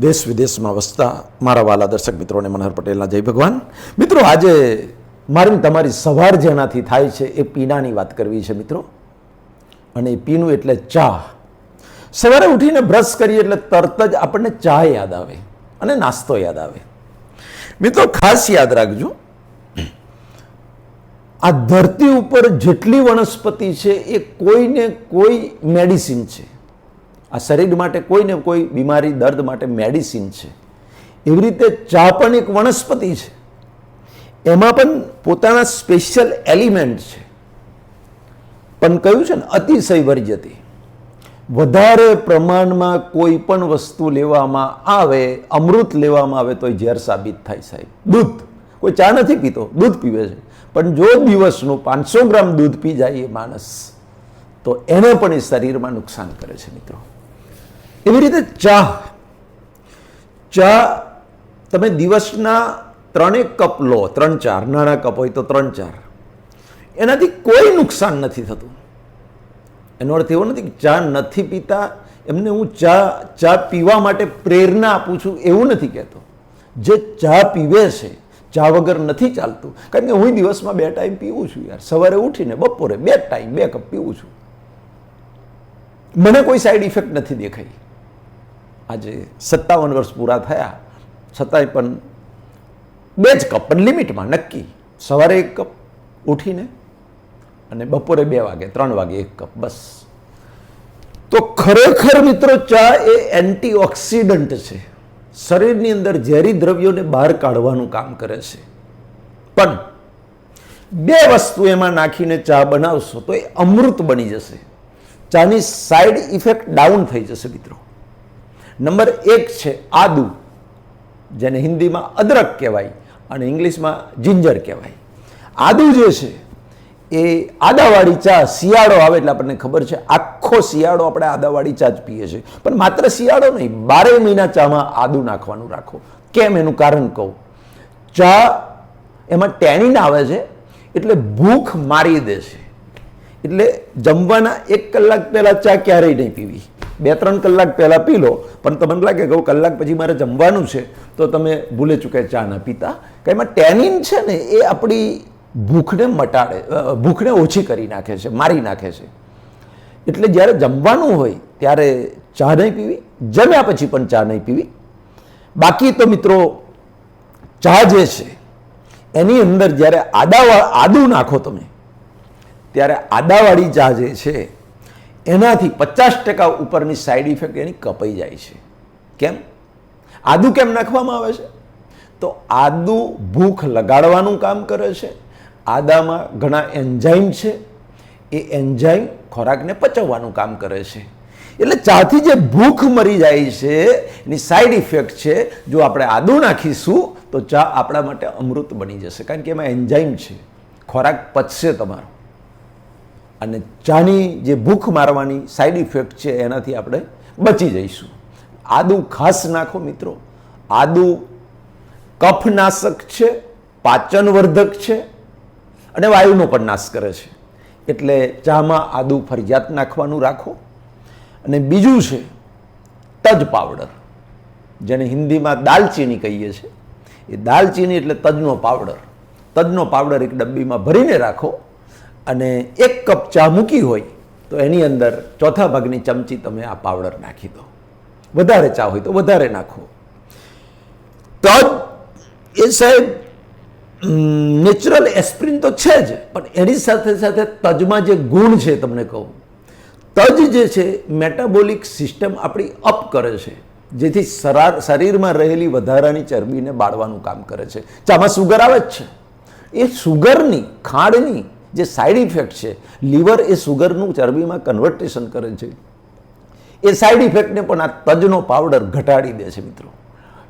દેશ વિદેશમાં વસતા મારા વાલા દર્શક મિત્રોને મનહર પટેલના જય ભગવાન. મિત્રો, આજે મારી તમારી સવાર જેનાથી થાય છે એ પીણાની વાત કરવી છે મિત્રો. અને એ પીણું એટલે ચા. સવારે ઉઠીને બ્રશ કરીએ એટલે તરત જ આપણને ચા યાદ આવે અને નાસ્તો યાદ આવે. મિત્રો, ખાસ યાદ રાખજો, આ ધરતી ઉપર જેટલી વનસ્પતિ છે એ કોઈને કોઈ મેડિસિન છે. આ શરીર માટે કોઈને કોઈ બીમારી, દર્દ માટે મેડિસિન છે. એવી રીતે ચા પણ એક વનસ્પતિ છે. એમાં પણ પોતાના સ્પેશિયલ એલિમેન્ટ છે. પણ કયું છે ને? અતિશય વર્જતી વધારે પ્રમાણમાં કોઈ પણ વસ્તુ લેવામાં આવે, અમૃત લેવામાં આવે તો ઝેર સાબિત થાય સાહેબ. દૂધ. કોઈ ચા નથી પીતો, દૂધ પીવે છે. પણ જો દિવસનું પાંચસો ગ્રામ દૂધ પી જાય એ માણસ, તો એને પણ એ શરીરમાં નુકસાન કરે છે મિત્રો. એવી રીતે ચા. ચા તમે દિવસના ત્રણેક કપ લો, ત્રણ ચાર નાના કપ હોય તો ત્રણ ચાર. એનાથી કોઈ નુકસાન નથી થતું. એનો અર્થ એવો નથી કે ચા નથી પીતા, એમને હું ચા ચા પીવા માટે પ્રેરણા આપું છું એવું નથી કહેતો. જે ચા પીવે છે, ચા વગર નથી ચાલતું. કારણ કે હું દિવસમાં બે ટાઈમ પીવું છું યાર. સવારે ઉઠીને બપોરે બે ટાઈમ, બે કપ પીવું છું. મને કોઈ સાઈડ ઇફેક્ટ નથી દેખાઈ આજે સત્તાવન વર્ષ પૂરા થયા. છતાંય પણ બે જ કપ, પણ લિમિટમાં નક્કી. સવારે એક કપ, ઉઠીને અને બપોરે બે વાગે, ત્રણ વાગે એક કપ, બસ. તો ખરેખર મિત્રો, ચા એ એન્ટીઓક્સિડન્ટ છે. શરીરની અંદર ઝેરી દ્રવ્યોને બહાર કાઢવાનું કામ કરે છે. પણ બે વસ્તુ એમાં નાખીને ચા બનાવશો તો એ અમૃત બની જશે. ચાની સાઈડ ઇફેક્ટ ડાઉન થઈ જશે મિત્રો. નંબર એક છે આદુ, જેને હિન્દીમાં અદરક કહેવાય અને ઇંગ્લિશમાં જિંજર કહેવાય. આદુ જે છે, એ આદાવાળી ચા શિયાળો આવે એટલે આપણને ખબર છે આખો શિયાળો આપણે આદાવાળી ચા જ પીએ છીએ. પણ માત્ર શિયાળો નહીં બારે મહિના ચામાં આદુ નાખવાનું રાખો. કેમ એનું કારણ કહું? ચા એમાં ટેનિન આવે છે, એટલે ભૂખ મારી દે છે. એટલે જમવાના એક કલાક પહેલાં ચા ક્યારેય નહીં પીવી. બે ત્રણ કલાક પહેલાં પી લો. પણ તમને લાગે કે કલાક પછી મારે જમવાનું છે, તો તમે ભૂલે ચૂકે ચા ના પીતા. કે એમાં ટેનિન છે ને, એ આપણી ભૂખને મટાડે ભૂખને ઓછી કરી નાખે છે, મારી નાખે છે. એટલે જ્યારે જમવાનું હોય, ત્યારે ચા નહીં પીવી, જમ્યા પછી પણ ચા નહીં પીવી. બાકી તો મિત્રો, ચા જે છે, એની અંદર જ્યારે આદાવા આદું નાખો તમે, ત્યારે આદાવાળી ચા જે છે એનાથી પચાસ ટકા ઉપરની સાઈડ ઇફેક્ટ એની કપાઈ જાય છે. કેમ? આદુ કેમ નાખવામાં આવે છે? તો આદુ ભૂખ લગાડવાનું કામ કરે છે. આદામાં ઘણા એન્ઝાઇમ છે. એ એન્ઝાઇમ ખોરાકને પચવવાનું કામ કરે છે. એટલે ચાથી જે ભૂખ મરી જાય છે, એની સાઈડ ઇફેક્ટ છે, જો આપણે આદુ નાખીશું, તો ચા આપણા માટે અમૃત બની જશે. કારણ કે એમાં એન્ઝાઇમ છે. ખોરાક પચશે તમારો. અને ચાની જે ભૂખ મારવાની સાઈડ ઇફેક્ટ છે એનાથી આપણે બચી જઈશું. આદુ ખાસ નાખો મિત્રો. આદુ કફનાશક છે, પાચનવર્ધક છે, અને વાયુનો પણ નાશ કરે છે. એટલે ચામાં આદુ ફરજિયાત નાખવાનું રાખો. અને બીજું છે, તજ પાવડર. જેને હિન્દીમાં દાલચીની કહીએ છીએ એ દાલચીની એટલે તજનો પાવડર. તજનો પાવડર એક ડબ્બીમાં ભરીને રાખો. અને એક કપ ચા મૂકી હોય, તો એની અંદર ચોથા ભાગની ચમચી તમે આ પાવડર નાખી દો. વધારે ચા હોય તો વધારે નાખો. તજ એ સાહેબ નેચરલ એસ્પ્રિન તો છે જ, પણ એની સાથે સાથે તજમાં જે ગુણ છે તમને કહું. તજ જે છે મેટાબોલિક સિસ્ટમ આપણી અપ કરે છે, જેથી સરાર શરીરમાં રહેલી વધારાની ચરબીને બાળવાનું કામ કરે છે. ચામાં સુગર આવે જ છે. એ સુગરની ખાંડની જે સાઈડ ઇફેક્ટ છે લીવર એ સુગરનું ચરબીમાં કન્વર્ટેશન કરે છે. એ સાઈડ ઇફેક્ટને પણ આ તજનો પાવડર ઘટાડી દે છે મિત્રો.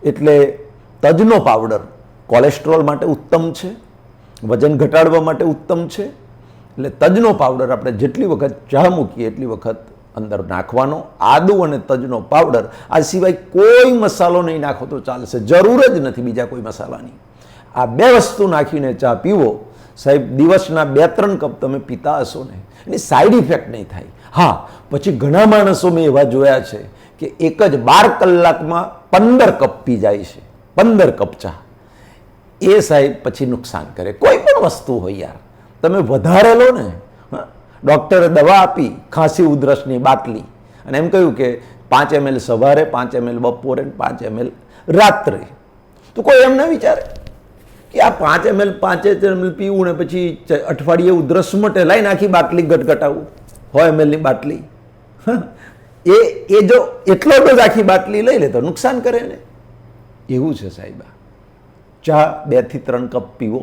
એટલે તજનો પાવડર કોલેસ્ટ્રોલ માટે ઉત્તમ છે, વજન ઘટાડવા માટે ઉત્તમ છે. એટલે તજનો પાવડર આપણે જેટલી વખત ચા મૂકીએ એટલી વખત અંદર નાખવાનો આદુ અને તજનો પાવડર આ સિવાય કોઈ મસાલો નહીં નાખો તો ચાલશે. જરૂર જ નથી બીજા કોઈ મસાલાની. આ બે વસ્તુ નાખીને ચા પીવો સાહેબ, દિવસના બે ત્રણ કપ તમે પીતા હશો ને, એની સાઈડ ઇફેક્ટ નહીં થાય. હા, પછી ઘણા માણસો મેં એવા જોયા છે કે એક જ બાર કલાકમાં પંદર કપ પી જાય છે, પંદર કપ ચા. એ સાહેબ પછી નુકસાન કરે. કોઈ પણ વસ્તુ હોય યાર. તમે વધારે લો ને ડૉક્ટરે દવા આપી, ખાંસી ઉધરસની બાટલી. અને એમ કહ્યું કે પાંચ એમએલ સવારે, પાંચ એમએલ બપોરે પાંચ એમએલ રાત્રે. તો કોઈ એમ ના વિચારે. કે આ પાંચ એમએલ પાંચે એમએલ પીવું ને પછી અઠવાડિયે ઉધરસ મટે લાઈને આખી બાટલી ગટગટાવું. સો એમએલની બાટલી. એ એ જો એટલો ડોઝ આખી બાટલી લઈ લે તો નુકસાન કરે ને? એવું છે સાહેબા. ચા બેથી ત્રણ કપ પીવો.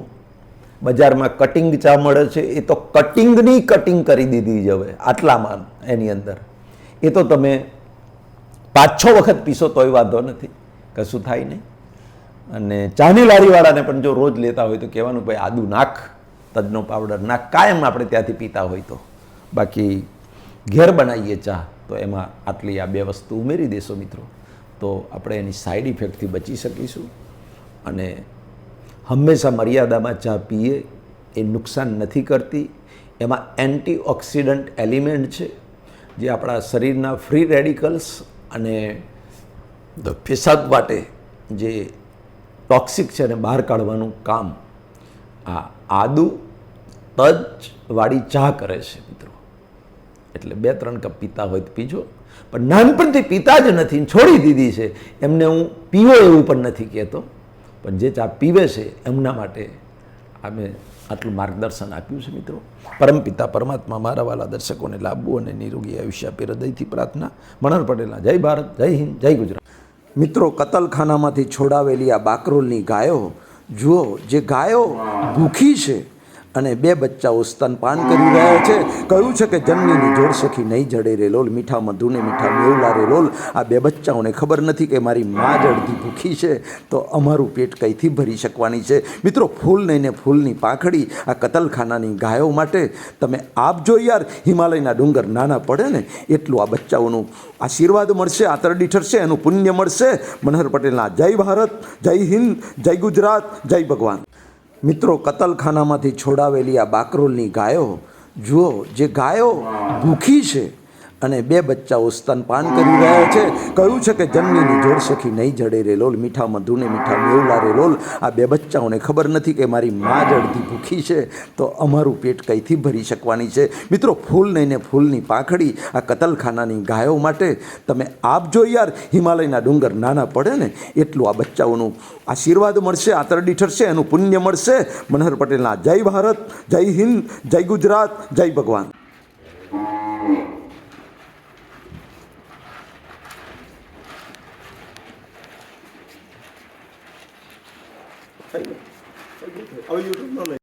બજારમાં કટિંગ ચા મળે છે. એ તો કટિંગની કટિંગ કરી દીધી જ હવે, આટલામાં એની અંદર. એ તો તમે પાંચ છ વખત પીશો તોય વાંધો નથી. કશું થાય નહીં. અને ચાની લારીવાળાને પણ જો રોજ લેતા હોય તો કહેવાનું ભાઈ, આદુ નાખ, તજનો પાવડર નાખ, કાયમ આપણે ત્યાંથી પીતા હોય તો. બાકી ઘેર બનાવીએ ચા, તો એમાં આટલી આ બે વસ્તુ ઉમેરી દેશો મિત્રો. તો આપણે એની સાઈડ ઇફેક્ટથી બચી શકીશું અને હંમેશા મર્યાદામાં ચા પીએ, એ નુકસાન નથી કરતી. એમાં એન્ટીઓક્સિડન્ટ એલિમેન્ટ છે, જે આપણા શરીરના ફ્રી રેડિકલ્સ અને ફેસાદ માટે જે ટોક્સિક છે એને બહાર કાઢવાનું કામ. આ આદુ તજવાળી ચા કરે છે મિત્રો. એટલે બે ત્રણ કપ પીતા હોય તો પીજો. પણ નાનપણથી પીતા જ નથી છોડી દીધી છે. એમને હું પીવો એવું પણ નથી કહેતો. પણ જે ચા પીવે છે એમના માટે અમે આટલું માર્ગદર્શન આપ્યું છે મિત્રો. પરમપિતા પરમાત્મા મારા વાલા દર્શકોને લાભવું અને નિરોગી આયુષ્ય આપી હૃદયથી પ્રાર્થના. મનોહર પટેલના જય ભારત. જય હિન્દ. જય ગુજરાત. મિત્રો કતલખાનામાંથી છોડાવેલી આ બાકરોલની ગાયો જુઓ જે ગાયો ભૂખી છે અને બે બચ્ચાઓ સ્તનપાન કરી રહ્યા છે. કહ્યું છે કે જન્મીની જોડ સખી નહીં જડે રે લોલ, મીઠા મધુને મીઠા મેવલા રે લોલ. આ બે બચ્ચાઓને ખબર નથી કે મારી મા જડતી ભૂખી છે. તો અમારું પેટ કઈથી ભરી શકવાની છે? મિત્રો, ફૂલ નહીં ને ફૂલની પાંખડી આ કતલખાનાની ગાયો માટે તમે આપજો યાર. હિમાલયના ડુંગર નાના પડે ને, એટલું આ બચ્ચાઓનું આશીર્વાદ મળશે, આતરડી ઠરશે, એનું પુણ્ય મળશે. મનહર પટેલના જય ભારત, જય હિન્દ, જય ગુજરાત, જય ભગવાન. મિત્રો કતલખાનામાંથી છોડાવેલી આ બાકરોલની ગાયો જુઓ જે ગાયો ભૂખી છે. અને બે બચ્ચાઓ સ્તનપાન કરી રહ્યા છે. કહ્યું છે કે જન્મીની જોડ સખી નહીં જડે રે લોલ, મીઠા મધુને મીઠા મેવલા રે લોલ. આ બે બચ્ચાઓને ખબર નથી કે મારી મા જ ભૂખી છે. તો અમારું પેટ કઈથી ભરી શકવાની છે? મિત્રો, ફૂલ નહીં ને ફૂલની પાંખડી આ કતલખાનાની ગાયો માટે તમે આપજો યાર. હિમાલયના ડુંગર નાના પડે ને, એટલું આ બચ્ચાઓનું આશીર્વાદ મળશે, આતરડી ઠરશે, એનું પુણ્ય મળશે. મનહર પટેલના જય ભારત, જય હિન્દ, જય ગુજરાત, જય ભગવાન. હવે યુટ્યુબ નો લઈ